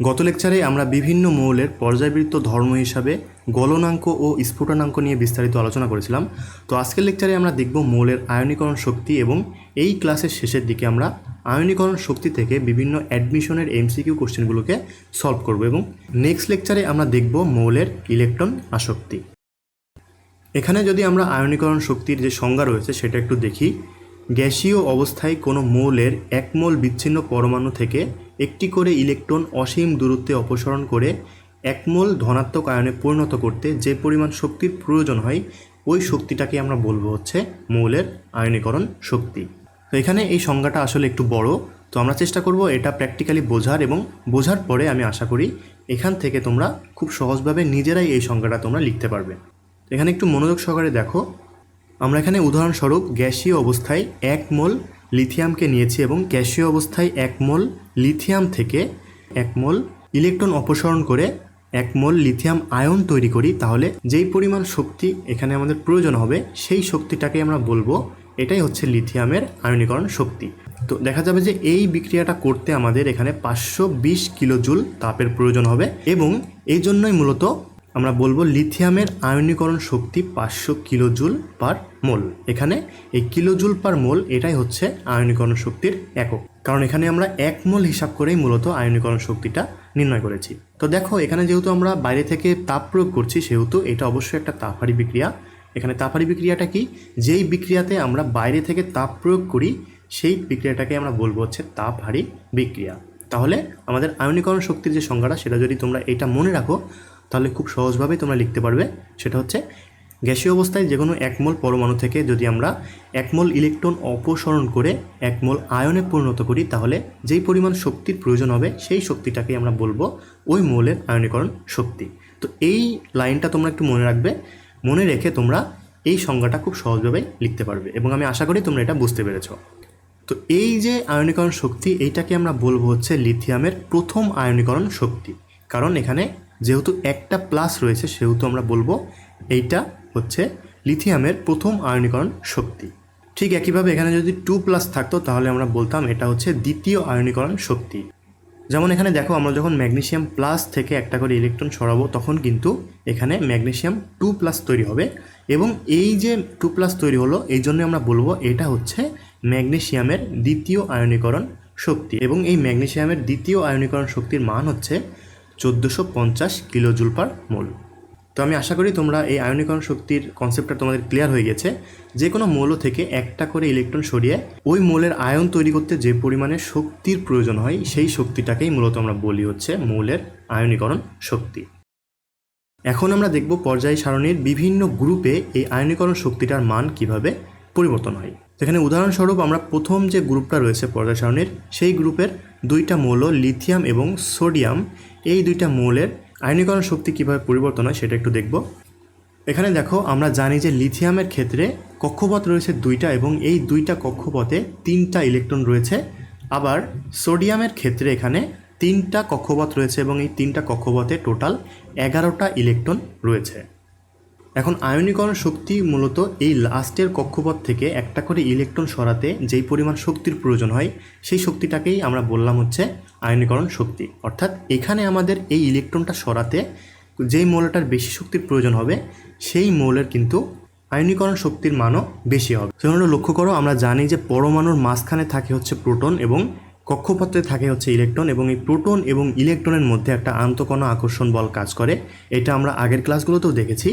গত লেকচারে আমরা বিভিন্ন মৌলের পর্যায়বৃত্ত ধর্ম হিসাবে গলনাঙ্ক ও স্ফুটনাঙ্ক নিয়ে বিস্তারিত আলোচনা করেছিলাম। তো আজকের লেকচারে আমরা দেখব মৌলের আয়নীকরণ শক্তি এবং এই ক্লাসের শেষের দিকে আমরা আয়নীকরণ শক্তি থেকে বিভিন্ন অ্যাডমিশনের এমসিকিউ কোশ্চেনগুলোকে সলভ করব এবং নেক্সট লেকচারে আমরা দেখব মৌলের ইলেকট্রন আসক্তি। এখানে যদি আমরা আয়নীকরণ শক্তির যে সংজ্ঞা রয়েছে সেটা একটু দেখি। গ্যাসীয় অবস্থায় কোনো মৌলের এক মোল বিচ্ছিন্ন পরমাণু থেকে একটি করে ইলেকট্রন অসীম দূরত্বে অপসারণ করে এক মোল ধনাত্মক আয়নে পরিণত করতে যে পরিমাণ শক্তির প্রয়োজন হয়, ওই শক্তিটাকে আমরা বলব হচ্ছে মৌলের আয়নীকরণ শক্তি। তো এখানে এই সংজ্ঞাটা আসলে একটু বড়। তো আমরা চেষ্টা করব এটা প্র্যাকটিক্যালি বোঝার এবং বোঝার পরে আমি আশা করি এখান থেকে তোমরা খুব সহজভাবে নিজেরাই এই সংজ্ঞাটা তোমরা লিখতে পারবে। এখানে একটু মনোযোগ সহকারে দেখো। আমরা এখানে উদাহরণস্বরূপ গ্যাসীয় অবস্থায় এক মোল লিথিয়ামকে নিয়েছি এবং গ্যাসীয় অবস্থায় এক মোল লিথিয়াম থেকে এক মোল ইলেকট্রন অপসারণ করে এক মোল লিথিয়াম আয়ন তৈরি করি, তাহলে যেই পরিমাণ শক্তি এখানে আমাদের প্রয়োজন হবে, সেই শক্তিটাকে আমরা বলব, এটাই হচ্ছে লিথিয়ামের আয়নীকরণ শক্তি। তো দেখা যাবে যে এই বিক্রিয়াটা করতে আমাদের এখানে পাঁচশো বিশ কিলোজুল তাপের প্রয়োজন হবে এবং এই জন্যই মূলত আমরা বলব লিথিয়ামের আয়নীকরণ শক্তি পাঁচশো কিলোজুল পার মোল। এখানে এই কিলোজুল পার মোল এটাই হচ্ছে আয়নীকরণ শক্তির একক। কারণ এখানে আমরা এক মোল হিসাব করেই মূলত আয়নীকরণ শক্তিটা নির্ণয় করেছি। তো দেখো, এখানে যেহেতু আমরা বাইরে থেকে তাপ প্রয়োগ করছি, সেহেতু এটা অবশ্যই একটা তাপহারি বিক্রিয়া। এখানে তাপহারি বিক্রিয়াটা কি? যেই বিক্রিয়াতে আমরা বাইরে থেকে তাপ প্রয়োগ করি, সেই বিক্রিয়াটাকে আমরা বলব হচ্ছে তাপহারি বিক্রিয়া। তাহলে আমাদের আয়নীকরণ শক্তির যে সংজ্ঞাটা, সেটা যদি তোমরা এটা মনে রাখো তাহলে খুব সহজভাবেই তোমরা লিখতে পারবে। সেটা হচ্ছে, গ্যাসীয় অবস্থায় যে কোনো একমোল পরমাণু থেকে যদি আমরা একমোল ইলেকট্রন অপসরণ করে একমোল আয়নে পরিণত করি, তাহলে যেই পরিমাণ শক্তির প্রয়োজন হবে, সেই শক্তিটাকে আমরা বলব ওই মৌলের আয়নীকরণ শক্তি। তো এই লাইনটা তোমরা একটু মনে রাখবে, মনে রেখে তোমরা এই সংজ্ঞাটা খুব সহজভাবে লিখতে পারবে এবং আমি আশা করি তোমরা এটা বুঝতে পেরেছ। তো এই যে আয়নীকরণ শক্তি, এইটাকে আমরা বলব হচ্ছে লিথিয়ামের প্রথম আয়নীকরণ শক্তি। কারণ এখানে যেহেতু একটা প্লাস রয়েছে, সেহেতু আমরা বলব এইটা হচ্ছে লিথিয়ামের প্রথম আয়নীকরণ শক্তি। ঠিক একইভাবে এখানে যদি টু প্লাস থাকতো, তাহলে আমরা বলতাম এটা হচ্ছে দ্বিতীয় আয়নীকরণ শক্তি। যেমন এখানে দেখো, আমরা যখন ম্যাগনেশিয়াম প্লাস থেকে একটা করে ইলেকট্রন সরাবো, তখন কিন্তু এখানে ম্যাগনেশিয়াম টু প্লাস তৈরি হবে। এবং এই যে টু প্লাস তৈরি হলো, এই জন্য আমরা বলব এটা হচ্ছে ম্যাগনেসিয়ামের দ্বিতীয় আয়নীকরণ শক্তি। এবং এই ম্যাগনেশিয়ামের দ্বিতীয় আয়নীকরণ শক্তির মান হচ্ছে চোদ্দোশো পঞ্চাশ কিলোজুল পার মোল। তো আমি আশা করি তোমরা এই আয়নীকরণ শক্তির কনসেপ্টটা তোমাদের ক্লিয়ার হয়ে গেছে। যে কোনো মৌল থেকে একটা করে ইলেকট্রন সরিয়ে ওই মৌলের আয়ন তৈরি করতে যে পরিমাণে শক্তির প্রয়োজন হয়, সেই শক্তিটাকেই মূলত আমরা বলি হচ্ছে মৌলের আয়নীকরণ শক্তি। এখন আমরা দেখব পর্যায় সারণীর বিভিন্ন গ্রুপে এই আয়নীকরণ শক্তিটার মান কীভাবে পরিবর্তন হয়। এখানে উদাহরণস্বরূপ আমরা প্রথম যে গ্রুপটা রয়েছে পর্যায় সারণীর, সেই গ্রুপের দুইটা মৌল লিথিয়াম এবং সোডিয়াম এই দুইটা মৌলের আয়নীকরণ শক্তি কীভাবে পরিবর্তন হয় সেটা একটু দেখব। এখানে দেখো, আমরা জানি যে লিথিয়ামের ক্ষেত্রে কক্ষপথ রয়েছে দুইটা এবং এই দুইটা কক্ষপথে তিনটা ইলেকট্রন রয়েছে। আবার সোডিয়ামের ক্ষেত্রে এখানে তিনটা কক্ষপথ রয়েছে এবং এই তিনটা কক্ষপথে টোটাল এগারোটা ইলেকট্রন রয়েছে। এখন আয়নীকরণ শক্তি মূলত এই লাস্টের কক্ষপথ থেকে একটা করে ইলেকট্রন সরাতে যেই পরিমাণ শক্তির প্রয়োজন হয়, সেই শক্তিটাকেই আমরা বললাম হচ্ছে আয়নীকরণ শক্তি। অর্থাৎ এখানে আমাদের এই ইলেকট্রনটা সরাতে যেই মৌলটার বেশি শক্তির প্রয়োজন হবে, সেই মৌলের কিন্তু আয়নীকরণ শক্তির মানও বেশি হবে। সেজন্য লক্ষ্য করো, আমরা জানি যে পরমাণুর মাঝখানে থাকে হচ্ছে প্রোটন এবং কক্ষপথে থাকে হচ্ছে ইলেকট্রন এবং এই প্রোটন এবং ইলেকট্রনের মধ্যে একটা আন্তকণা আকর্ষণ বল কাজ করে। এটা আমরা আগের ক্লাসগুলোতেও দেখেছি।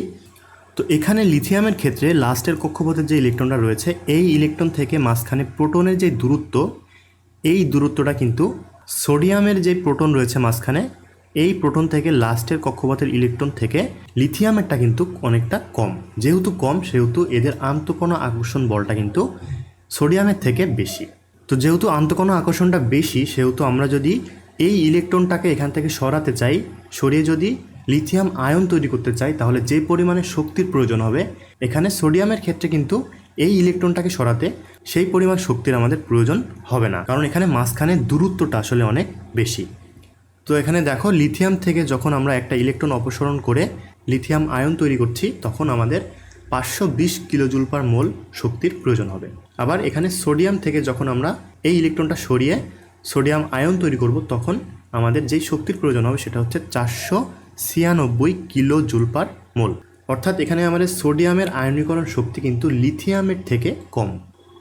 তো এখানে লিথিয়ামের ক্ষেত্রে লাস্টের কক্ষপথের যে ইলেকট্রনটা রয়েছে, এই ইলেকট্রন থেকে মাঝখানে প্রোটনের যে দূরত্ব, এই দূরত্বটা কিন্তু সোডিয়ামের যে প্রোটন রয়েছে মাঝখানে, এই প্রোটন থেকে লাস্টের কক্ষপথের ইলেকট্রন থেকে লিথিয়ামেরটা কিন্তু অনেকটা কম। যেহেতু কম, সেহেতু এদের আন্তঃকণা আকর্ষণ বলটা কিন্তু সোডিয়ামের থেকে বেশি। তো যেহেতু আন্তঃকণা আকর্ষণটা বেশি, সেহেতু আমরা যদি এই ইলেকট্রনটাকে এখান থেকে সরাতে চাই, সরিয়ে যদি লিথিয়াম আয়ন তৈরি করতে চাই, তাহলে যে পরিমাণে শক্তির প্রয়োজন হবে, এখানে সোডিয়ামের ক্ষেত্রে কিন্তু এই ইলেকট্রনটাকে সরাতে সেই পরিমাণ শক্তির আমাদের প্রয়োজন হবে না। কারণ এখানে মাঝখানে দূরত্বটা আসলে অনেক বেশি। তো এখানে দেখো, লিথিয়াম থেকে যখন আমরা একটা ইলেকট্রন অপসারণ করে লিথিয়াম আয়ন তৈরি করছি, তখন আমাদের পাঁচশো বিশ কিলোজুল পার মোল শক্তির প্রয়োজন হবে। আবার এখানে সোডিয়াম থেকে যখন আমরা এই ইলেকট্রনটা সরিয়ে সোডিয়াম আয়ন তৈরি করব, তখন আমাদের যেই শক্তির প্রয়োজন হবে সেটা হচ্ছে চারশো ছিয়ানব্বই কিলো জুল পার মোল। অর্থাৎ এখানে আমাদের সোডিয়ামের আয়নীকরণ শক্তি কিন্তু লিথিয়ামের থেকে কম।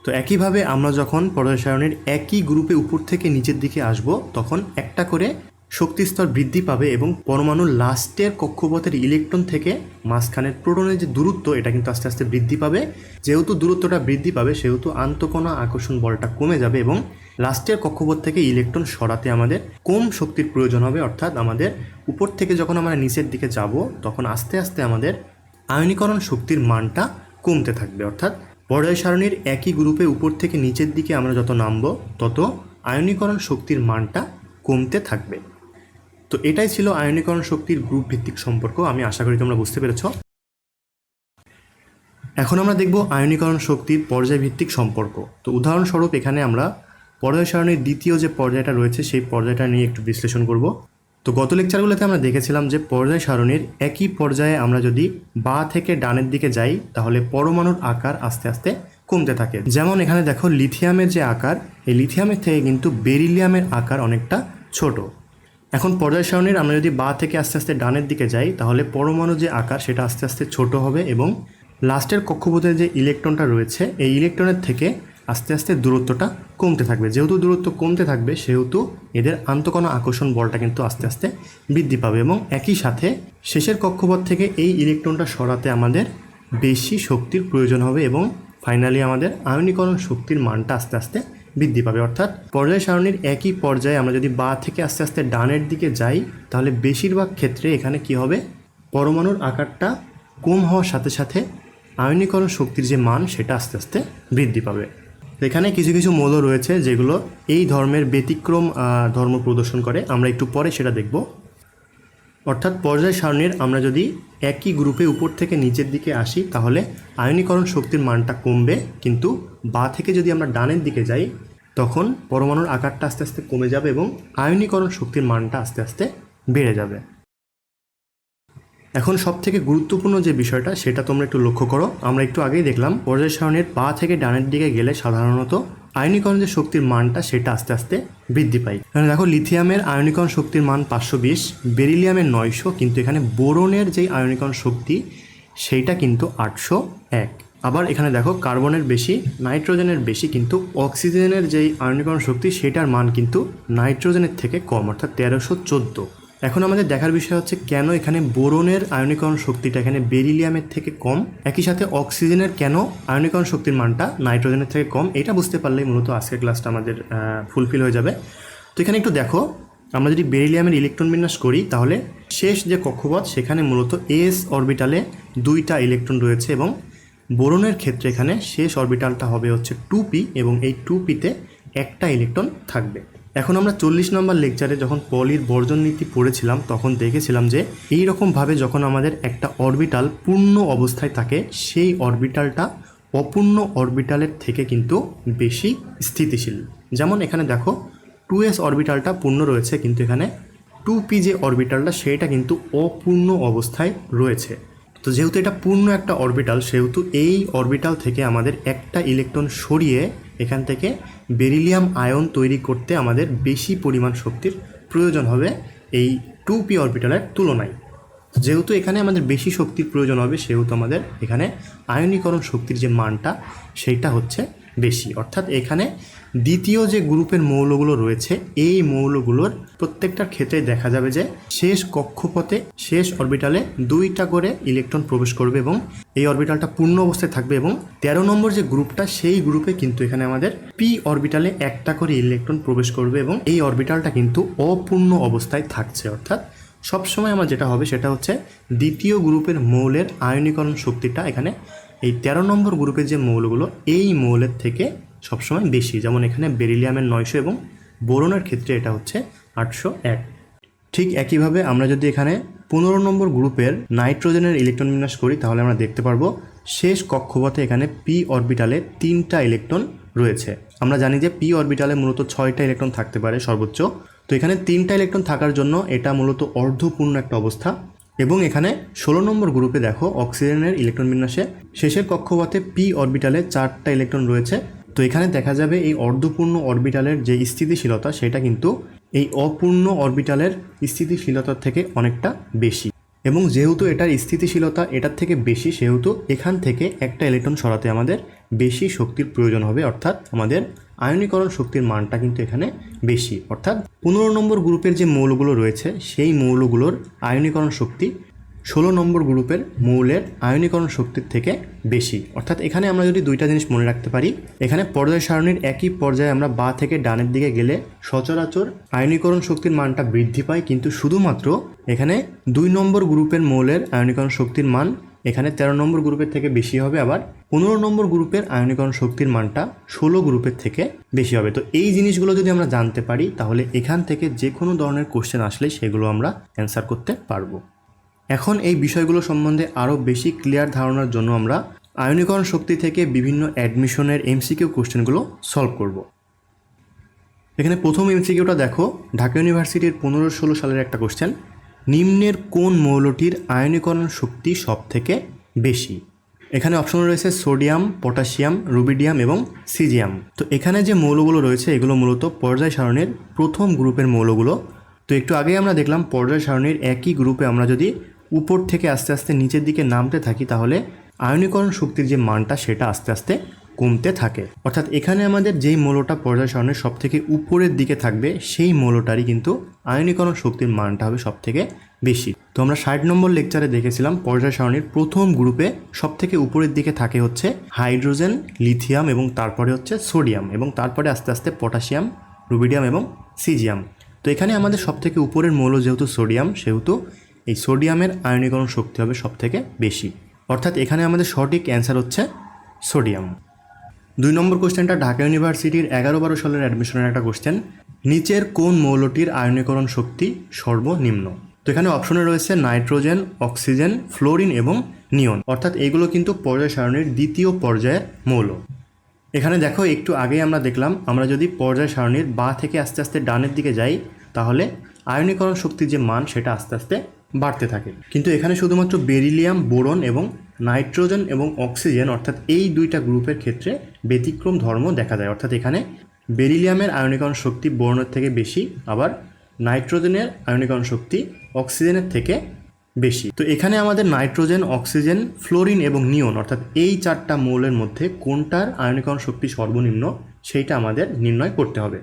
তো একইভাবে আমরা যখন সারণীর একই গ্রুপে উপর থেকে নিচের দিকে আসব, তখন একটা করে শক্তি স্তর বৃদ্ধি পাবে এবং পরমাণুর লাস্টের কক্ষপথের ইলেকট্রন থেকে মাঝখানের প্রোটনের যে দূরত্ব, এটা কিন্তু আস্তে আস্তে বৃদ্ধি পাবে। যেহেতু দূরত্বটা বৃদ্ধি পাবে, সেহেতু আন্তকণা আকর্ষণ বলটা কমে যাবে এবং লাস্টের কক্ষপথ থেকে ইলেকট্রন সরাতে আমাদের কম শক্তির প্রয়োজন হবে, অর্থাৎ আমাদের উপর থেকে যখন আমরা নিচের দিকে যাব, তখন আস্তে আস্তে আমাদের আয়নীকরণ শক্তির মানটা কমতে থাকবে। অর্থাৎ পর্যায় সারণীর একই গ্রুপে উপর থেকে নিচের দিকে আমরা যত নামব, তত আয়নীকরণ শক্তির মানটা কমতে থাকবে। তো এটাই ছিল আয়নীকরণ শক্তির গ্রুপ ভিত্তিক সম্পর্ক, আমি আশা করি তোমরা বুঝতে পেরেছ। এখন আমরা দেখব আয়নীকরণ শক্তির পর্যায়ভিত্তিক সম্পর্ক। তো উদাহরণস্বরূপ এখানে আমরা পর্যায় সারণীর দ্বিতীয় যে পর্যায়টা রয়েছে, সেই পর্যায়টা নিয়ে একটু বিশ্লেষণ করব। তো গত লেকচারগুলোতে আমরা দেখেছিলাম যে পর্যায় সারণীর একই পর্যায়ে আমরা যদি বা থেকে ডানের দিকে যাই, তাহলে পরমাণুর আকার আস্তে আস্তে কমতে থাকে। যেমন এখানে দেখো, লিথিয়ামের যে আকার, এই লিথিয়ামের থেকে কিন্তু বেরিলিয়ামের আকার অনেকটা ছোট। এখন পর্যায় সারণীর আমরা যদি বা থেকে আস্তে আস্তে ডানের দিকে যাই, তাহলে পরমাণু যে আকার, সেটা আস্তে আস্তে ছোট হবে এবং লাস্টের কক্ষপথের যে ইলেকট্রনটা রয়েছে, এই ইলেকট্রনের থেকে আস্তে আস্তে দূরত্বটা কমতে থাকবে। যেহেতু দূরত্ব কমতে থাকবে, সেহেতু এদের আন্তকণা আকর্ষণ বলটা কিন্তু আস্তে আস্তে বৃদ্ধি পাবে এবং একই সাথে শেষের কক্ষপথ থেকে এই ইলেকট্রনটা সরাতে আমাদের বেশি শক্তির প্রয়োজন হবে এবং ফাইনালি আমাদের আয়নীকরণ শক্তির মানটা আস্তে আস্তে বৃদ্ধি পাবে। অর্থাৎ পর্যায় সারণীর একই পর্যায়ে আমরা যদি বা থেকে আস্তে আস্তে ডানের দিকে যাই, তাহলে বেশিরভাগ ক্ষেত্রে এখানে কি হবে? পরমাণুর আকারটা কম হওয়ার সাথে সাথে আয়নীকরণ শক্তির যে মান, সেটা আস্তে আস্তে বৃদ্ধি পাবে। এখানে কিছু কিছু মৌল রয়েছে যেগুলো এই ধর্মের ব্যতিক্রম ধর্ম প্রদর্শন করে। আমরা একটু পরে সেটা দেখব। অর্থাৎ পর্যায় সারণীর আমরা যদি একই গ্রুপে উপর থেকে নিচের দিকে আসি, তাহলে আয়নীকরণ শক্তির মানটা কমবে, কিন্তু বা থেকে যদি আমরা ডানের দিকে যাই, তখন পরমাণুর আকারটা আস্তে আস্তে কমে যাবে এবং আয়নীকরণ শক্তির মানটা আস্তে আস্তে বেড়ে যাবে। এখন সব থেকে গুরুত্বপূর্ণ যে বিষয়টা, সেটা তোমরা একটু লক্ষ্য করো। আমরা একটু আগেই দেখলাম পর্যায় সারণীর পা থেকে ডানের দিকে গেলে সাধারণত আয়নীকরণ যে শক্তির মানটা সেটা আস্তে আস্তে বৃদ্ধি পায়। এখানে দেখো, লিথিয়ামের আয়নীকরণ শক্তির মান পাঁচশো বিশ, বেরিলিয়ামের নয়শো, কিন্তু এখানে বোরনের যেই আয়নীকরণ শক্তি সেইটা কিন্তু আটশো এক। আবার এখানে দেখো, কার্বনের বেশি, নাইট্রোজেনের বেশি, কিন্তু অক্সিজেনের যেই আয়নীকরণ শক্তি সেটার মান কিন্তু নাইট্রোজেনের থেকে কম, অর্থাৎ তেরোশো চোদ্দ। এখন আমাদের দেখার বিষয় হচ্ছে কেন এখানে বোরনের আয়নীকরণ শক্তিটা এখানে বেরিলিয়ামের থেকে কম? একই সাথে অক্সিজেনের কেন আয়নীকরণ শক্তির মানটা নাইট্রোজেনের থেকে কম? এটা বুঝতে পারলেই মূলত আজকের ক্লাসটা আমাদের ফুলফিল হয়ে যাবে। তো এখানে একটু দেখো, আমরা যদি বেরিলিয়ামের ইলেকট্রন বিন্যাস করি, তাহলে শেষ যে কক্ষপথ, সেখানে মূলত এস অরবিটালে দুইটা ইলেকট্রন রয়েছে এবং বোরনের ক্ষেত্রে এখানে শেষ অরবিটালটা হবে হচ্ছে টু পি এবং এই টু পিতে একটা ইলেকট্রন থাকবে। এখন আমরা চল্লিশ নম্বর লেকচারে যখন পলির বর্জন নীতি পড়েছিলাম, তখন দেখেছিলাম যে এই রকমভাবে যখন আমাদের একটা অরবিটাল পূর্ণ অবস্থায় থাকে, সেই অরবিটালটা অপূর্ণ অরবিটালের থেকে কিন্তু বেশি স্থিতিশীল। যেমন এখানে দেখো টু এস অরবিটালটা পূর্ণ রয়েছে, কিন্তু এখানে টু পি যে অরবিটালটা সেটা কিন্তু অপূর্ণ অবস্থায় রয়েছে। তো যেহেতু এটা পূর্ণ একটা অরবিটাল সেহেতু এই অরবিটাল থেকে আমাদের একটা ইলেকট্রন সরিয়ে এখান থেকে বেরিলিয়াম আয়ন তৈরি করতে আমাদের বেশি পরিমাণ শক্তির প্রয়োজন হবে এই টু পি অরবিটালের তুলনায়। যেহেতু এখানে আমাদের বেশি শক্তির প্রয়োজন হবে, সেহেতু আমাদের এখানে আয়নীকরণ শক্তির যে মানটা, সেইটা হচ্ছে বেশি। অর্থাৎ এখানে দ্বিতীয় যে গ্রুপের মৌলগুলো রয়েছে, এই মৌলগুলোর প্রত্যেকটার ক্ষেত্রে দেখা যাবে যে শেষ কক্ষপথে, শেষ অরবিটালে দুইটা করে ইলেকট্রন প্রবেশ করবে এবং এই অরবিটালটা পূর্ণ অবস্থায় থাকবে এবং তেরো নম্বর যে গ্রুপটা, সেই গ্রুপে কিন্তু এখানে আমাদের পি অরবিটালে একটা করে ইলেকট্রন প্রবেশ করবে এবং এই অরবিটালটা কিন্তু অপূর্ণ অবস্থায় থাকছে। অর্থাৎ সবসময় আমার যেটা হবে সেটা হচ্ছে দ্বিতীয় গ্রুপের মৌলের আয়নীকরণ শক্তিটা এখানে এই তেরো নম্বর গ্রুপের যে মৌলগুলো, এই মৌলের থেকে সবসময় বেশি, যেমন এখানে বেরিলিয়ামের নয়শো এবং বোরনের ক্ষেত্রে এটা হচ্ছে আটশো এক। ঠিক একইভাবে আমরা যদি এখানে পনেরো নম্বর গ্রুপের নাইট্রোজেনের ইলেকট্রন বিন্যাস করি, তাহলে আমরা দেখতে পারব শেষ কক্ষপথে এখানে পি অরবিটালে তিনটা ইলেকট্রন রয়েছে। আমরা জানি যে পি অরবিটালে মূলত ছয়টা ইলেকট্রন থাকতে পারে সর্বোচ্চ। তো এখানে তিনটা ইলেকট্রন থাকার জন্য এটা মূলত অর্ধপূর্ণ একটা অবস্থা। এবং এখানে ষোলো নম্বর গ্রুপে দেখো, অক্সিজেনের ইলেকট্রন বিন্যাসে শেষের কক্ষপথে পি অরবিটালে চারটা ইলেকট্রন রয়েছে। তো এখানে দেখা যাবে এই অর্ধপূর্ণ অরবিটালের যে স্থিতিশীলতা, সেটা কিন্তু এই অপূর্ণ অরবিটালের স্থিতিশীলতার থেকে অনেকটা বেশি। এবং যেহেতু এটার স্থিতিশীলতা এটার থেকে বেশি, সেহেতু এখান থেকে একটা ইলেকট্রন সরাতে আমাদের বেশি শক্তির প্রয়োজন হবে, অর্থাৎ আমাদের আয়নীকরণ শক্তির মানটা কিন্তু এখানে বেশি। অর্থাৎ পনেরো নম্বর গ্রুপের যে মৌলগুলো রয়েছে, সেই মৌলগুলোর আয়নীকরণ শক্তি ষোলো নম্বর গ্রুপের মৌলের আয়নীকরণ শক্তির থেকে বেশি। অর্থাৎ এখানে আমরা যদি দুইটা জিনিস মনে রাখতে পারি, এখানে পর্যায় সারণীর একই পর্যায়ে আমরা বা থেকে ডানের দিকে গেলে সচরাচর আয়নীকরণ শক্তির মানটা বৃদ্ধি পায়, কিন্তু শুধুমাত্র এখানে দুই নম্বর গ্রুপের মৌলের আয়নীকরণ শক্তির মান এখানে তেরো নম্বর গ্রুপের থেকে বেশি হবে, আবার পনেরো নম্বর গ্রুপের আয়নীকরণ শক্তির মানটা ষোলো গ্রুপের থেকে বেশি হবে। তো এই জিনিসগুলো যদি আমরা জানতে পারি, তাহলে এখান থেকে যে কোনো ধরনের কোশ্চেন আসলে সেগুলো আমরা অ্যান্সার করতে পারব। এখন এই বিষয়গুলো সম্বন্ধে আরও বেশি ক্লিয়ার ধারণার জন্য আমরা আয়নীকরণ শক্তি থেকে বিভিন্ন অ্যাডমিশনের এমসিকিউ কোশ্চেনগুলো সলভ করব। এখানে প্রথম এমসিকিউটা দেখো, ঢাকা ইউনিভার্সিটির পনেরো ষোলো সালের একটা কোশ্চেন নিম্নের কোন মৌলটির আয়নীকরণ শক্তি সব থেকে বেশি? এখানে অপশন রয়েছে সোডিয়াম পটাশিয়াম রুবিডিয়াম এবং সিজিয়াম তো এখানে যে মৌলগুলো রয়েছে, এগুলো মূলত পর্যায় সারণীর প্রথম গ্রুপের মৌলগুলো। তো একটু আগেই আমরা দেখলাম পর্যায় সারণীর একই গ্রুপে আমরা যদি উপর থেকে আস্তে আস্তে নিচের দিকে নামতে থাকি, তাহলে আয়নীকরণ শক্তির যে মানটা, সেটা আস্তে আস্তে কমতে থাকে। অর্থাৎ এখানে আমাদের যেই মৌলটা পর্যায় সারণীর সব থেকে উপরের দিকে থাকবে, সেই মৌলটারই কিন্তু আয়নীকরণ শক্তির মানটা হবে সব থেকে বেশি। তো আমরা ষাট নম্বর লেকচারে দেখেছিলাম পর্যায় সারণীর প্রথম গ্রুপে সব থেকে উপরের দিকে থাকে হচ্ছে হাইড্রোজেন, লিথিয়াম এবং তারপরে হচ্ছে সোডিয়াম এবং তারপরে আস্তে আস্তে পটাশিয়াম, রুবিডিয়াম এবং সিজিয়াম। তো এখানে আমাদের সব থেকে উপরের মৌল যেহেতু সোডিয়াম, সেহেতু এই সোডিয়ামের আয়নীকরণ শক্তি হবে সব থেকে বেশি। অর্থাৎ এখানে আমাদের সঠিক অ্যান্সার হচ্ছে সোডিয়াম। দুই নম্বর কোশ্চেনটা ঢাকা ইউনিভার্সিটির এগারো বারো সালের অ্যাডমিশনের একটা কোশ্চেন। নিচের কোন মৌলটির আয়নীকরণ শক্তি সর্বনিম্ন? তো এখানে অপশনে রয়েছে নাইট্রোজেন, অক্সিজেন, ফ্লোরিন এবং নিয়ন। অর্থাৎ এগুলো কিন্তু পর্যায় সারণীর দ্বিতীয় পর্যায়ের মৌল। এখানে দেখো, একটু আগেই আমরা দেখলাম, আমরা যদি পর্যায় সারণীর বা থেকে আস্তে আস্তে ডানের দিকে যাই, তাহলে আয়নীকরণ শক্তির যে মান, সেটা আস্তে আস্তে বাড়তে থাকে। কিন্তু এখানে শুধুমাত্র বেরিলিয়াম, বোরন এবং নাইট্রোজেন এবং অক্সিজেন, অর্থাৎ এই দুইটা গ্রুপের ক্ষেত্রে ব্যতিক্রম ধর্ম দেখা যায়। অর্থাৎ এখানে বেরিলিয়ামের আয়নীকরণ শক্তি বোরনের থেকে বেশি, আবার নাইট্রোজেনের আয়নীকরণ শক্তি অক্সিজেনের থেকে বেশি। তো এখানে আমাদের নাইট্রোজেন, অক্সিজেন, ফ্লোরিন এবং নিয়ন অর্থাৎ এই চারটা মৌলের মধ্যে কোনটার আয়নীকরণ শক্তি সর্বনিম্ন, সেইটা আমাদের নির্ণয় করতে হবে।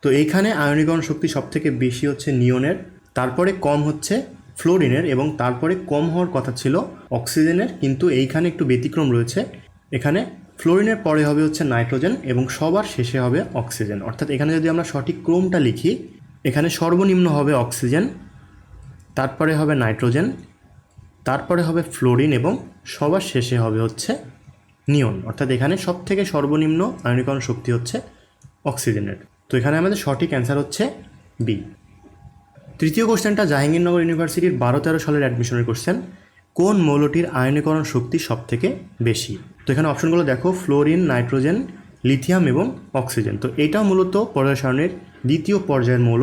তো এইখানে আয়নীকরণ শক্তি সবথেকে বেশি হচ্ছে নিয়নের তারপরে কম হচ্ছে ফ্লোরিনের এবং তারপরে কম হওয়ার কথা ছিল অক্সিজেনের, কিন্তু এইখানে একটু ব্যতিক্রম রয়েছে। এখানে ফ্লোরিনের পরে হবে হচ্ছে নাইট্রোজেন এবং সবার শেষে হবে অক্সিজেন। অর্থাৎ এখানে যদি আমরা সঠিক ক্রমটা লিখি, এখানে সর্বনিম্ন হবে অক্সিজেন, তারপরে হবে নাইট্রোজেন, তারপরে হবে ফ্লোরিন এবং সবার শেষে হবে হচ্ছে নিয়ন। অর্থাৎ এখানে সব থেকে সর্বনিম্ন আয়নীকরণ শক্তি হচ্ছে অক্সিজেনের। তো এখানে আমাদের সঠিক অ্যান্সার হচ্ছে বি। তৃতীয় কোশ্চেনটা জাহাঙ্গীরনগর ইউনিভার্সিটির বারো তেরো সালের অ্যাডমিশনের কোশ্চেন কোন মৌলটির আয়নীকরণ শক্তি সব থেকে বেশি? তো এখানে অপশনগুলো দেখো ফ্লোরিন নাইট্রোজেন লিথিয়াম এবং অক্সিজেন তো এটা মূলত পর্যায় সারণীর দ্বিতীয় পর্যায়ের মৌল।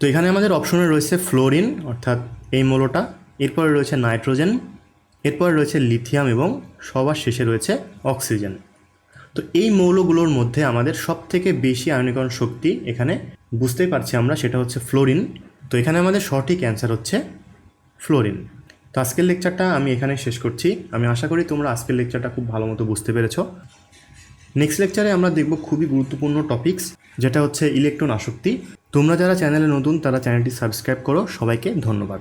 তো এখানে আমাদের অপশনে রয়েছে ফ্লোরিন অর্থাৎ এই মৌলটা। এরপরে রয়েছে নাইট্রোজেন এরপরে রয়েছে লিথিয়াম এবং সবার শেষে রয়েছে অক্সিজেন তো এই মৌলগুলোর মধ্যে আমাদের সব থেকে বেশি আয়নীকরণ শক্তি এখানে বুঝতেই পারছি আমরা, সেটা হচ্ছে ফ্লোরিন তো এখানে আমাদের সঠিক অ্যান্সার হচ্ছে ফ্লোরিন তো আজকের লেকচারটা আমি এখানে শেষ করছি। আমি আশা করি তোমরা আজকের লেকচারটা খুব ভালো মতো বুঝতে পেরেছ। নেক্সট লেকচারে আমরা দেখব খুবই গুরুত্বপূর্ণ টপিকস যেটা হচ্ছে ইলেকট্রন আসক্তি। তোমরা যারা চ্যানেলে নতুন, তারা চ্যানেলটি সাবস্ক্রাইব করো। সবাইকে ধন্যবাদ।